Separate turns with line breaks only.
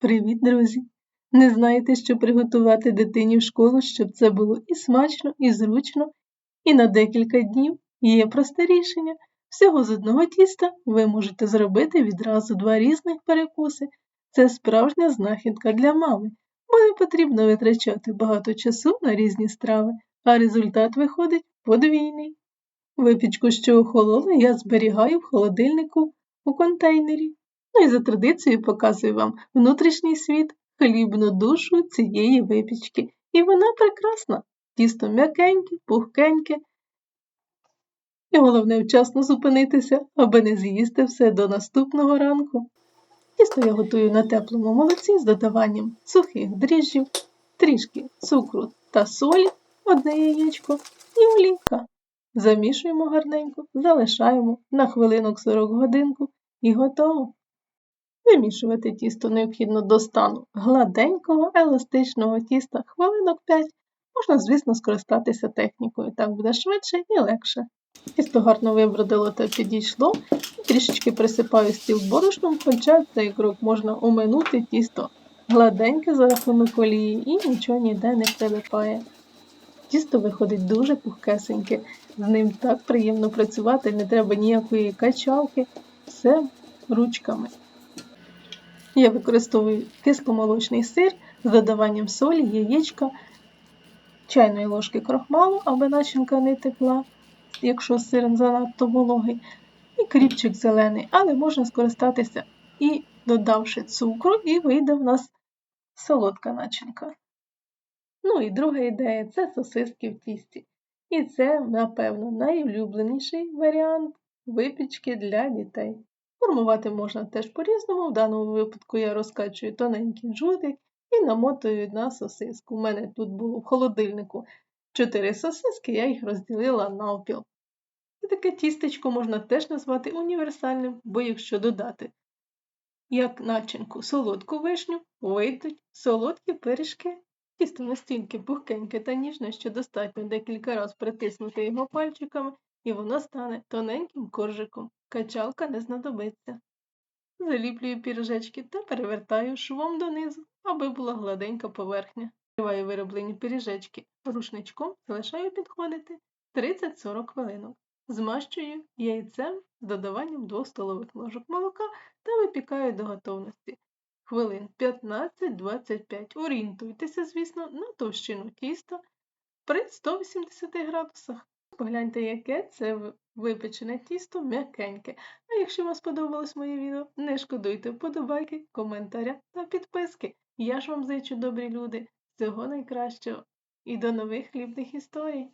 Привіт, друзі! Не знаєте, що приготувати дитині в школу, щоб це було і смачно, і зручно, і на декілька днів є просте рішення. Всього з одного тіста ви можете зробити відразу два різних перекуси. Це справжня знахідка для мами, бо не потрібно витрачати багато часу на різні страви, а результат виходить подвійний. Випічку, що охолола, я зберігаю в холодильнику у контейнері. Ну і за традицією показую вам внутрішній світ, хлібну душу цієї випічки. І вона прекрасна. Тісто м'якеньке, пухкеньке. І головне вчасно зупинитися, аби не з'їсти все до наступного ранку. Тісто я готую на теплому молоці з додаванням сухих дріжджів, трішки цукру та солі, одне яєчко і олійка. Замішуємо гарненько, залишаємо на хвилинок 40 годинку і готово. Вимішувати тісто необхідно до стану гладенького, еластичного тіста хвилинок 5. Можна, звісно, скористатися технікою, так буде швидше і легше. Тісто гарно вибродило та підійшло, трішечки присипаю стіл борошном, хоча цей крок можна оминути тісто гладеньке за рахунок олії і нічого ніде не прилипає. Тісто виходить дуже пухкесеньке, з ним так приємно працювати, не треба ніякої качалки, все ручками. Я використовую кисломолочний сир з додаванням солі, яєчка, чайної ложки крохмалу, аби начинка не текла, якщо сир занадто вологий, і кріпчик зелений, але можна скористатися і додавши цукру, і вийде в нас солодка начинка. Ну і друга ідея це сосиски в тісті. І це, напевно, найулюбленіший варіант випічки для дітей. Формувати можна теж по-різному. В даному випадку я розкачую тоненький джутик і намотую на сосиску. У мене тут було в холодильнику 4 сосиски, я їх розділила навпіл. І таке тістечко можна теж назвати універсальним, бо якщо додати як начинку солодку вишню, вийдуть солодкі пиріжки. Тісто настільки пухкеньке та ніжне, що достатньо декілька разів притиснути його пальчиками, і воно стане тоненьким коржиком. Качалка не знадобиться. Заліплюю піріжечки та перевертаю швом донизу, аби була гладенька поверхня. Вкриваю вироблені пиріжечки рушничком, залишаю підходити 30-40 хвилинок. Змащую яйцем з додаванням 2 столових ложок молока та випікаю до готовності. Хвилин 15-25. Орієнтуйтеся, звісно, на товщину тіста при 180 градусах. Погляньте, яке це випечене тісто м'якеньке. А якщо вам сподобалось моє відео, не шкодуйте вподобайки, коментаря та підписки. Я ж вам зичу, добрі люди, всього найкращого і до нових хлібних історій!